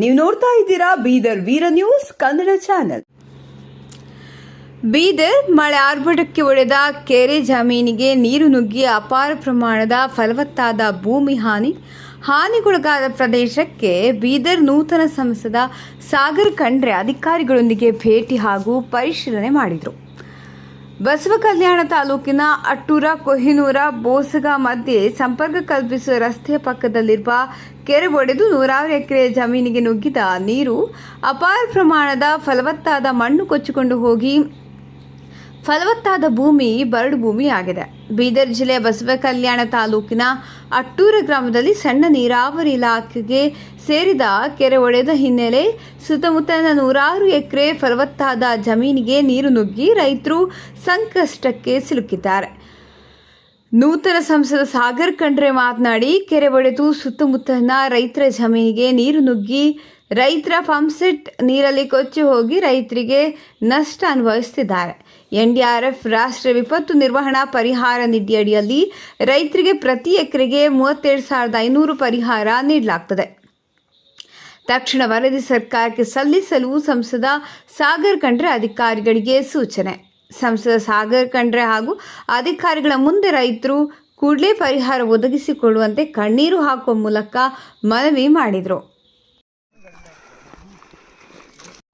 ನೀವು ನೋಡ್ತಾ ಇದ್ದೀರಾ ಬೀದರ್ ವೀರ ನ್ಯೂಸ್ ಕನ್ನಡ ಚಾನೆಲ್. ಬೀದರ್ ಮಳೆ ಆರ್ಭಟಕ್ಕೆ ಒಡೆದ ಕೆರೆ ಜಮೀನಿಗೆ ನೀರು ನುಗ್ಗಿ ಅಪಾರ ಪ್ರಮಾಣದ ಫಲವತ್ತಾದ ಭೂಮಿ ಹಾನಿ. ಹಾನಿಗೊಳಗಾದ ಪ್ರದೇಶಕ್ಕೆ ಬೀದರ್ ನೂತನ ಸಂಸದ ಸಾಗರ್ ಖಂಡ್ರೆ ಅಧಿಕಾರಿಗಳೊಂದಿಗೆ ಭೇಟಿ ಹಾಗೂ ಪರಿಶೀಲನೆ ಮಾಡಿದರು. ಬಸವ ಕಲ್ಯಾಣ ತಾಲೂಕಿನ ಅಟ್ಟೂರ, ಕೊಹಿನೂರ, ಬೋಸಗ ಮಧ್ಯೆ ಸಂಪರ್ಕ ಕಲ್ಪಿಸುವ ರಸ್ತೆಯ ಪಕ್ಕದಲ್ಲಿರುವ ಕೆರೆ ಒಡೆದು ನೂರಾರು ಎಕರೆ ಜಮೀನಿಗೆ ನುಗ್ಗಿದ ನೀರು ಅಪಾರ ಪ್ರಮಾಣದ ಫಲವತ್ತಾದ ಮಣ್ಣು ಕೊಚ್ಚಿಕೊಂಡು ಹೋಗಿ, ಫಲವತ್ತಾದ ಭೂಮಿ, ಬರಡು ಭೂಮಿಯಾಗಿದೆ ಬೀದರ್ ಜಿಲ್ಲೆ ಬಸವ ಕಲ್ಯಾಣ ತಾಲೂಕಿನ ಅಟ್ಟೂರ ಗ್ರಾಮದಲ್ಲಿ ಸಣ್ಣ ನೀರಾವರಿ ಇಲಾಖೆಗೆ ಸೇರಿದ ಕೆರೆ ಒಡೆದ ಹಿನ್ನೆಲೆ ಸುತ್ತಮುತ್ತಲಿನ ನೂರಾರು ಎಕರೆ ಫಲವತ್ತಾದ ಜಮೀನಿಗೆ ನೀರು ನುಗ್ಗಿ ರೈತರು ಸಂಕಷ್ಟಕ್ಕೆ ಸಿಲುಕಿದ್ದಾರೆ. ನೂತನ ಸಂಸದ ಸಾಗರ್ ಖಂಡ್ರೆ ಮಾತನಾಡಿ, ಕೆರೆ ಒಡೆದು ಸುತ್ತಮುತ್ತಲಿನ ರೈತರ ಜಮೀನಿಗೆ ನೀರು ನುಗ್ಗಿ ರೈತರ ಪಂಪ್ಸೆಟ್ ನೀರಲ್ಲಿ ಕೊಚ್ಚಿ ಹೋಗಿ ರೈತರಿಗೆ ನಷ್ಟ ಅನುಭವಿಸುತ್ತಿದ್ದಾರೆ ಎಫ್ ರಾಷ್ಟ್ರೀಯ ವಿಪತ್ತು ನಿರ್ವಹಣಾ ಪರಿಹಾರ ನಿಧಿಯಡಿಯಲ್ಲಿ ರೈತರಿಗೆ ಪ್ರತಿ ಎಕರೆಗೆ ಮೂವತ್ತೆರಡು ಸಾವಿರದ ಐನೂರು ಪರಿಹಾರ ನೀಡಲಾಗ್ತದೆ. ತಕ್ಷಣ ವರದಿ ಸರ್ಕಾರಕ್ಕೆ ಸಲ್ಲಿಸಲು ಸಂಸದ ಸಾಗರ್ ಖಂಡ್ರೆ ಅಧಿಕಾರಿಗಳಿಗೆ ಸೂಚನೆ. ಸಂಸದ ಸಾಗರ್ ಖಂಡ್ರೆ ಹಾಗೂ ಅಧಿಕಾರಿಗಳ ಮುಂದೆ ರೈತರು ಕೂಡಲೇ ಪರಿಹಾರ ಒದಗಿಸಿಕೊಳ್ಳುವಂತೆ ಕಣ್ಣೀರು ಹಾಕುವ ಮೂಲಕ ಮನವಿ ಮಾಡಿದರು ಹಿಂಗೆ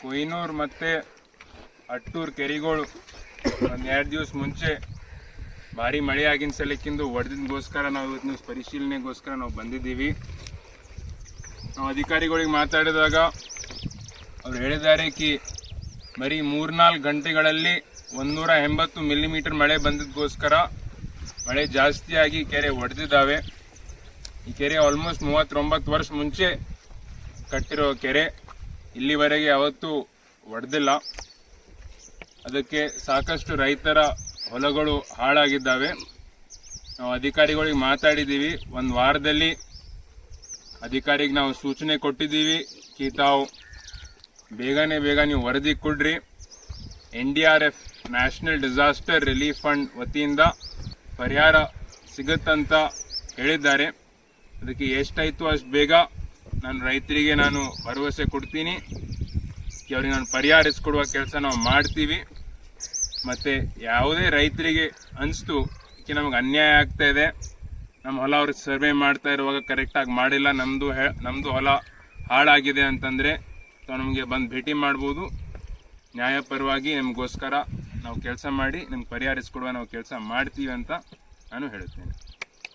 ಕೊಯ್ನೂರ್ ಮತ್ತೆ ಅಟ್ಟೂರ್ ಕೆರೆಗಳು ಒಂದು ಎರಡು ದಿವಸ ಮುಂಚೆ ಭಾರಿ ಮಳೆ ಆಗಿನ ಸಲಕ್ಕಿಂದು ಹೊಡೆದಿದ್ದಗೋಸ್ಕರ ನಾವು ಇವತ್ತು ಪರಿಶೀಲನೆಗೋಸ್ಕರ ನಾವು ಬಂದಿದ್ದೀವಿ. ನಾವು ಅಧಿಕಾರಿಗಳಿಗೆ ಮಾತಾಡಿದಾಗ ಅವ್ರು ಹೇಳಿದ್ದಾರೆ ಕಿ ಬರೀ ಮೂರ್ನಾಲ್ಕು ಗಂಟೆಗಳಲ್ಲಿ ಒಂದೂರ ಎಂಬತ್ತು ಮಿಲಿಮೀಟರ್ ಮಳೆ ಬಂದಿದ್ದಗೋಸ್ಕರ ಮಳೆ ಜಾಸ್ತಿಯಾಗಿ ಕೆರೆ ಒಡೆದಿದ್ದಾವೆ. ಈ ಕೆರೆ ಆಲ್ಮೋಸ್ಟ್ ಮೂವತ್ತೊಂಬತ್ತು ವರ್ಷ ಮುಂಚೆ ಕಟ್ಟಿರೋ ಕೆರೆ. ಇಲ್ಲಿವರೆಗೆ ಯಾವತ್ತೂ ಒಡೆದಿಲ್ಲ. ಅದಕ್ಕೆ ಸಾಕಷ್ಟು ರೈತರ ಹೊಲಗಳು ಹಾಳಾಗಿದ್ದಾವೆ. ನಾವು ಅಧಿಕಾರಿಗಳಿಗೆ ಮಾತಾಡಿದ್ದೀವಿ. ಒಂದು ವಾರದಲ್ಲಿ ಅಧಿಕಾರಿಗೆ ನಾವು ಸೂಚನೆ ಕೊಟ್ಟಿದ್ದೀವಿ ಕಿ ತಾವು ಬೇಗನೆ ಬೇಗ ನೀವು ವರದಿ ಕೊಡ್ರಿ. N D R F national disaster relief fund ವತಿಯಿಂದ ಪರಿಹಾರ ಸಿಗುತ್ತಂತ ಹೇಳಿದ್ದಾರೆ. ಅದಕ್ಕೆ ಎಷ್ಟಾಯಿತು ಅಷ್ಟು ಬೇಗ ನಾನು ರೈತರಿಗೆ ನಾನು ಭರವಸೆ ಕೊಡ್ತೀನಿ. ಅವ್ರಿಗೆ ನಾನು ಪರಿಹಾರಿಸ್ಕೊಡುವ ಕೆಲಸ ನಾವು ಮಾಡ್ತೀವಿ. ಮತ್ತು ಯಾವುದೇ ರೈತರಿಗೆ ಅನಿಸ್ತು ಇದಕ್ಕೆ ನಮಗೆ ಅನ್ಯಾಯ ಆಗ್ತಾ ಇದೆ. ನಮ್ಮ ಹೊಲ ಅವ್ರಿಗೆ ಸರ್ವೆ ಮಾಡ್ತಾ ಇರುವಾಗ ಕರೆಕ್ಟಾಗಿ ಮಾಡಿಲ್ಲ. ನಮ್ಮದು ನಮ್ಮದು ಹೊಲ ಹಾಳಾಗಿದೆ ಅಂತಂದರೆ ತಾವು ನಮಗೆ ಬಂದು ಭೇಟಿ ಮಾಡ್ಬೋದು. ನ್ಯಾಯಪರವಾಗಿ ನಿಮಗೋಸ್ಕರ ನಾವು ಕೆಲಸ ಮಾಡಿ, ನಿಮ್ಗೆ ಪರಿಹಾರಿಸ್ಕೊಡುವ ನಾವು ಕೆಲಸ ಮಾಡ್ತೀವಿ ಅಂತ ನಾನು ಹೇಳುತ್ತೇನೆ.